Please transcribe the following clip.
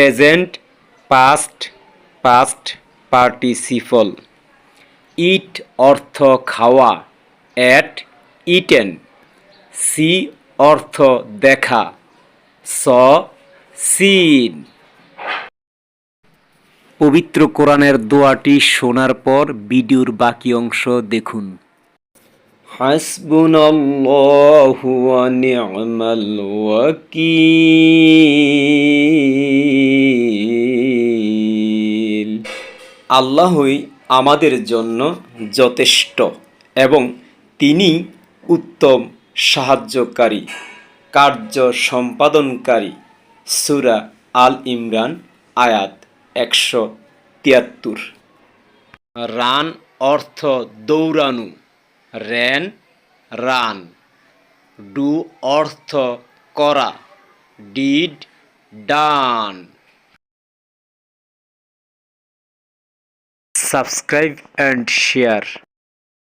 Present, past past, participle. Eat অর্থ খাওয়া, at, eaten. C অর্থ দেখা, স সিন পবিত্র কোরআনের দোয়াটি শোনার পর ভিডিওর বাকি অংশ দেখুন। হাসবুনাল্লাহু ওয়া নি'মাল ওয়াকিল। আল্লাহই আমাদের জন্য যথেষ্ট এবং তিনি উত্তম সাহায্যকারী, কার্য সম্পাদনকারী। সুরা আল ইমরান, আয়াত একশো তিয়াত্তর। রান অর্থ দৌড়ানো। Ran run. ডু অর্থ করা। Did, done. Subscribe and share